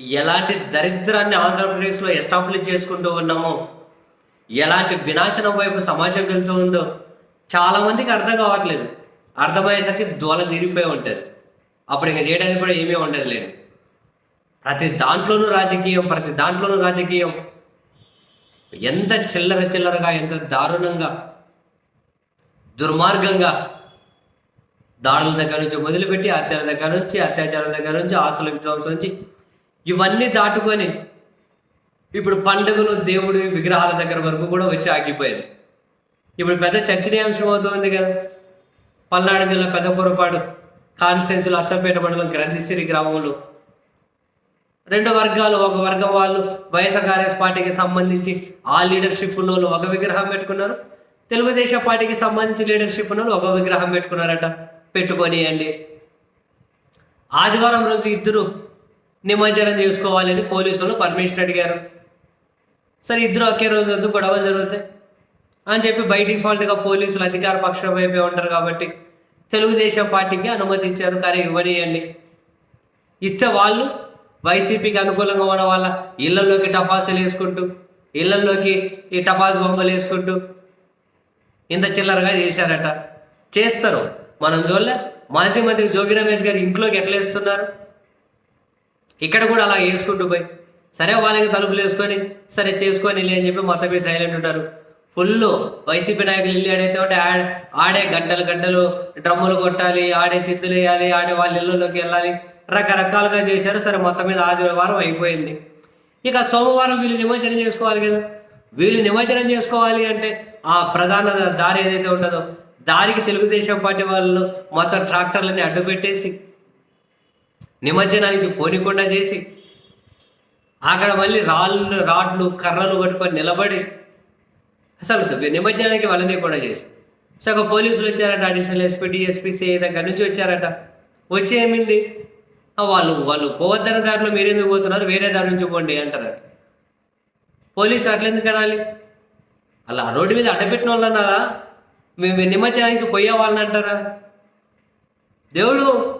ఎలాంటి దరిద్రాన్ని ఆంధ్రప్రదేశ్లో ఎస్టాబ్లిష్ చేసుకుంటూ ఉన్నామో ఎలాంటి వినాశనం వైపు సమాజం వెళ్తూ ఉందో చాలామందికి అర్థం కావట్లేదు. అర్థమయ్యేసరికి దోల తీరిపోయి ఉంటుంది. అప్పుడు ఇంకా చేయడానికి కూడా ఏమీ ఉండదు లేదు. ప్రతి దాంట్లోనూ రాజకీయం ప్రతి దాంట్లోనూ రాజకీయం. ఎంత చిల్లర చిల్లరగా ఎంత దారుణంగా దుర్మార్గంగా దాడుల దగ్గర నుంచి మొదలుపెట్టి హత్యల దగ్గర నుంచి అత్యాచారాల దగ్గర నుంచి ఆస్తుల విధ్వంసం నుంచి ఇవన్నీ దాటుకొని ఇప్పుడు పండుగలు దేవుడి విగ్రహాల దగ్గర వరకు కూడా వచ్చి ఆగిపోయింది. ఇప్పుడు పెద్ద చర్చనీయాంశం అవుతుంది కదా. పల్నాడు జిల్లా పెద్ద పొరపాటు కాన్స్టిట్యున్సీలో అచ్చంపేట మండలం గ్రంథిసిరి గ్రామంలో రెండు వర్గాలు ఒక వర్గం వాళ్ళు వైఎస్ఆర్ కాంగ్రెస్ పార్టీకి సంబంధించి ఆ లీడర్షిప్ ఉన్న వాళ్ళు ఒక విగ్రహం పెట్టుకున్నారు. తెలుగుదేశం పార్టీకి సంబంధించి లీడర్షిప్ ఉన్న వాళ్ళు ఒక విగ్రహం పెట్టుకున్నారట. పెట్టుకొని అండి. ఆదివారం రోజు ఇద్దరు నిమజ్జనం చేసుకోవాలని పోలీసులు పర్మిషన్ అడిగారు. సరే ఇద్దరు ఒకే రోజు వద్దు గొడవలు జరుగుతాయి అని చెప్పి బై డిఫాల్ట్గా పోలీసులు అధికార పక్షం వైపే ఉంటారు కాబట్టి తెలుగుదేశం పార్టీకి అనుమతి ఇచ్చారు. కానీ ఇవ్వనియండి. ఇస్తే వాళ్ళు వైసీపీకి అనుకూలంగా ఉన్న వాళ్ళ ఇళ్ళలోకి టపాసులు వేసుకుంటూ ఇళ్ళలోకి ఈ టపాస్ బొమ్మలు వేసుకుంటూ ఇంత చిల్లరగా చేశారట. చేస్తారు. మనం చూడలే. మాజీ మంత్రి జోగి రమేష్ గారు ఇంట్లోకి ఎట్లా వేస్తున్నారు? ఇక్కడ కూడా అలా వేసుకుంటూ పోయి సరే వాళ్ళకి తలుపులు వేసుకొని సరే చేసుకొని అని చెప్పి మొత్తం మీద సైలెంట్ ఉంటారు. ఫుల్ వైసీపీ నాయకులు వెళ్ళి ఆడైతే ఉంటే ఆడ ఆడే గంటలు గంటలు డ్రమ్ములు కొట్టాలి ఆడే చిత్తులు వేయాలి ఆడే వాళ్ళ ఇళ్ళలోకి వెళ్ళాలి. రకరకాలుగా చేశారు. సరే మొత్తం మీద ఆదివారం అయిపోయింది. ఇక సోమవారం వీళ్ళు నిమజ్జనం చేసుకోవాలి కదా. వీళ్ళు నిమజ్జనం చేసుకోవాలి అంటే ఆ ప్రధాన దారి ఏదైతే ఉంటుందో దారికి తెలుగుదేశం పార్టీ వాళ్ళు మొత్తం ట్రాక్టర్లని అడ్డు పెట్టేసి నిమజ్జనానికి పోనీకుండా చేసి అక్కడ మళ్ళీ రాళ్ళు రాడ్లు కర్రలు పట్టుకొని నిలబడి అసలు నిమజ్జనానికి వాళ్ళని కూడా చేసి. సో ఒక పోలీసులు వచ్చారట అడిషనల్ ఎస్పీ డిఎస్పీ సిఐ దగ్గర నుంచి వచ్చారట. వచ్చి ఏమింది? వాళ్ళు వాళ్ళు పోవద్దన దారిలో మీరు ఎందుకు పోతున్నారు? వేరే దారి నుంచి పోండి అంటారు. పోలీసులు అట్లెందుకు అనాలి అలా రోడ్డు మీద అడ్డపెట్టిన వాళ్ళు అన్నారా మేము నిమజ్జనానికి పోయే వాళ్ళని అంటారా? దేవుడు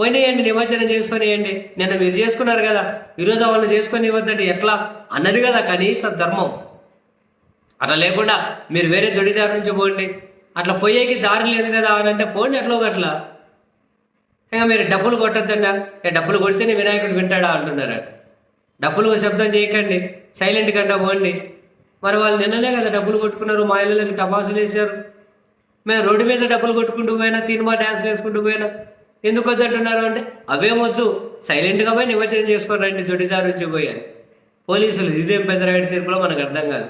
పోయినాయండి నిమజ్జనం చేసుకునేయండి. నిన్న మీరు చేసుకున్నారు కదా ఈరోజు వాళ్ళు చేసుకొని ఇవ్వద్దండి. ఎట్లా? అన్నది కదా కనీస ధర్మం. అట్లా లేకుండా మీరు వేరే దొడిదారి నుంచి పోండి. అట్లా పోయేకి దారి లేదు కదా అని అంటే పోండి ఎట్లా అట్లా. ఇంకా మీరు డబ్బులు కొట్టద్దండా. ఏ డబ్బులు కొడితేనే వినాయకుడు వింటాడా అంటున్నారు డబ్బులు శబ్దం చేయకండి. సైలెంట్ కంటే పోండి. మరి వాళ్ళు నిన్ననే కదా డబ్బులు కొట్టుకున్నారు మా ఇళ్ళకి టపాసులు వేశారు. మేము రోడ్డు మీద డబ్బులు కొట్టుకుంటూ పోయినా తీర్మా డ్యాన్స్లు వేసుకుంటూ పోయినా. ఎందుకు వద్దంటున్నారు అంటే అవే వద్దు సైలెంట్గా పోయి నిమజ్జనం చేసుకొని రండి దొడిదారు నుంచి పోయారు పోలీసులు ఇదేం పెద్దరాయుడు తీర్పులో మనకు అర్థం కాదు.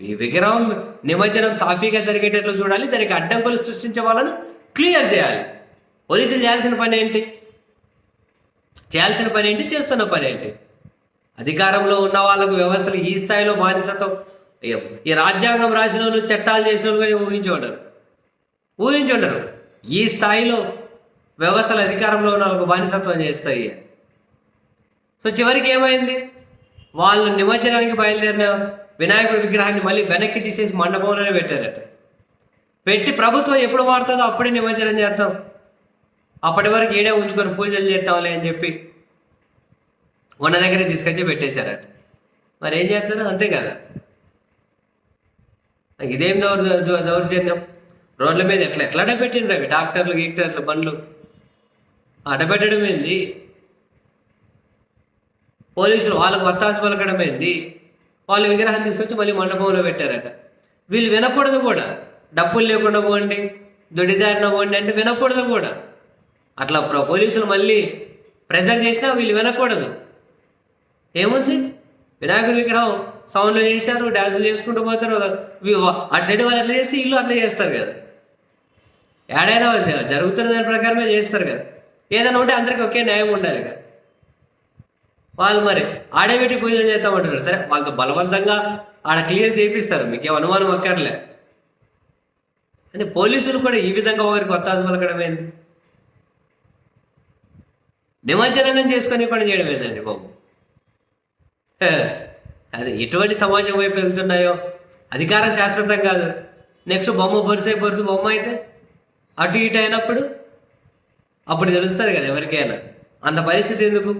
ఈ విగ్రహం నిమజ్జనం సాఫీగా జరిగేటట్లు చూడాలి దానికి అడ్డంకులు సృష్టించే వాళ్ళను క్లియర్ చేయాలి. పోలీసులు చేయాల్సిన పని ఏంటి? చేయాల్సిన పని ఏంటి? చేస్తున్న పని ఏంటి? అధికారంలో ఉన్న వాళ్ళకు వ్యవస్థలు ఈ స్థాయిలో బానిసత్వం. ఈ రాజ్యాంగం రాసిన వాళ్ళు చట్టాలు చేసిన వాళ్ళు కానీ ఊహించి ఉండరు. ఊహించి ఉండరు. ఈ స్థాయిలో వ్యవస్థలు అధికారంలో ఉన్న వాళ్ళకు బానిసత్వం చేస్తాయి. సో చివరికి ఏమైంది? వాళ్ళు నిమజ్జనానికి బయలుదేరిన వినాయకుడి విగ్రహాన్ని మళ్ళీ వెనక్కి తీసేసి మండపంలోనే పెట్టారట. పెట్టి ప్రభుత్వం ఎప్పుడు మారుతుందో అప్పుడే నిమజ్జనం చేద్దాం. అప్పటి వరకు ఏడే ఉంచుకొని పూజలు చేస్తాంలే అని చెప్పి ఉన్న దగ్గరే తీసుకొచ్చి పెట్టేశారట. మరి ఏం చేస్తారు? అంతే కదా. ఇదేం దౌర్ దౌర్జన్యం? రోడ్ల మీద ఎట్లా ఎట్లానే పెట్టిండ్రు అవి? డాక్టర్లు గీక్టర్లు బండ్లు. అడబెట్టడం ఏంది పోలీసులు వాళ్ళకు వత్తాసు పలకడం ఏంది వాళ్ళు విగ్రహం తీసుకొచ్చి మళ్ళీ మండపంలో పెట్టారట. వీళ్ళు వినకూడదు కూడా. డబ్బులు లేకుండా పోండి దొడిదారిన పోండి అంటే వినకూడదు కూడా. అట్లా ప్ర- పోలీసులు మళ్ళీ ప్రెజర్ చేసినా వీళ్ళు వినకూడదు. ఏముంది? వినాయకుడి విగ్రహం సౌండ్లు చేశారు డ్యాన్సులు చేసుకుంటూ పోతారు అటు సైడ్ వాళ్ళు అట్లా చేస్తే ఇల్లు అట్లా చేస్తారు కదా. ఏడైనా జరుగుతున్న దాని ప్రకారమే చేస్తారు కదా. ఏదైనా ఉంటే అందరికి ఒకే న్యాయం ఉండాలి కదా. వాళ్ళు మరి ఆడబెట్టి పూజలు చేస్తామంటున్నారు సరే వాళ్ళతో బలవంతంగా ఆడ క్లియర్ చేపిస్తారు. మీకేం అనుమానం అక్కర్లే. అని పోలీసులు కూడా ఈ విధంగా ఒకరికి ఒత్తాసు పలకడం ఏంది? నిమజ్జనంగా చేసుకొని పని చేయడం ఏందండి బాబు? అది ఎటువంటి సమాజం వైపు వెళ్తున్నాయో? అధికారం శాశ్వతం కాదు. నెక్స్ట్ బొమ్మ బొరుసే బొరుసు బొమ్మ అయితే అటు ఇటు అయినప్పుడు అప్పుడు తెలుస్తుంది కదా ఎవరికైనా. అంత పరిస్థితి ఎందుకు?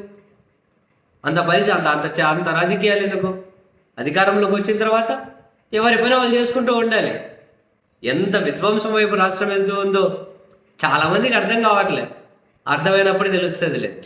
అంత పరిస్థితి అంత అంత చ- అంత రాజకీయాలు ఎందుకు? అధికారంలోకి వచ్చిన తర్వాత ఎవరి పని వాళ్ళు చేసుకుంటూ ఉండాలి. ఎంత విధ్వంసం వైపు రాష్ట్రం ఎంత ఉందో చాలామందికి అర్థం కావట్లే. అర్థమైనప్పుడు తెలుస్తుందిలే.